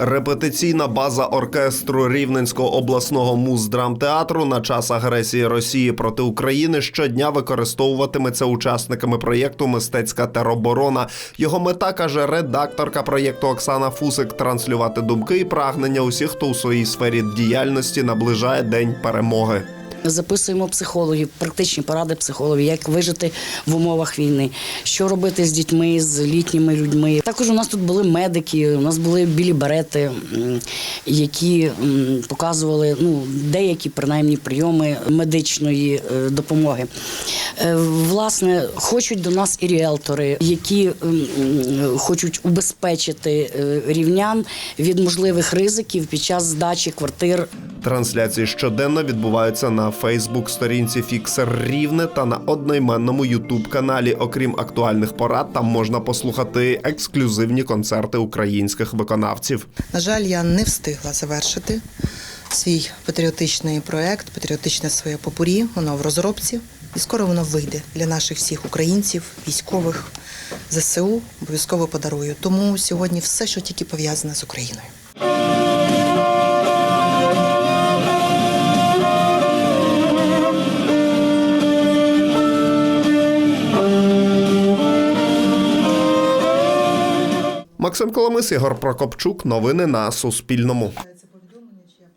Репетиційна база оркестру Рівненського обласного муздрамтеатру на час агресії Росії проти України щодня використовуватиметься учасниками проєкту Мистецька тероборона. Його мета каже редакторка проєкту Оксана Фусик транслювати думки і прагнення усіх, хто у своїй сфері діяльності наближає день перемоги. Записуємо психологів, практичні поради психологів, як вижити в умовах війни, що робити з дітьми, з літніми людьми. Також у нас тут були медики, у нас були білі берети, які показували ну, деякі принаймні прийоми медичної е, допомоги. Е, Власне, хочуть до нас і ріелтори, які м, м, хочуть убезпечити е, рівнян від можливих ризиків під час здачі квартир Трансляції щоденно відбуваються на Фейсбук-сторінці Фіксер Рівне та на одноіменному Ютуб-каналі. Окрім актуальних порад, там можна послухати ексклюзивні концерти українських виконавців. На жаль, я не встигла завершити свій патріотичний проект, патріотичне своє попурі. Воно в розробці. І скоро воно вийде для наших всіх українців, військових, ЗСУ. Обов'язково подарую. Тому сьогодні все, що тільки пов'язане з Україною. Максим Коломис, Ігор Прокопчук. Новини на Суспільному.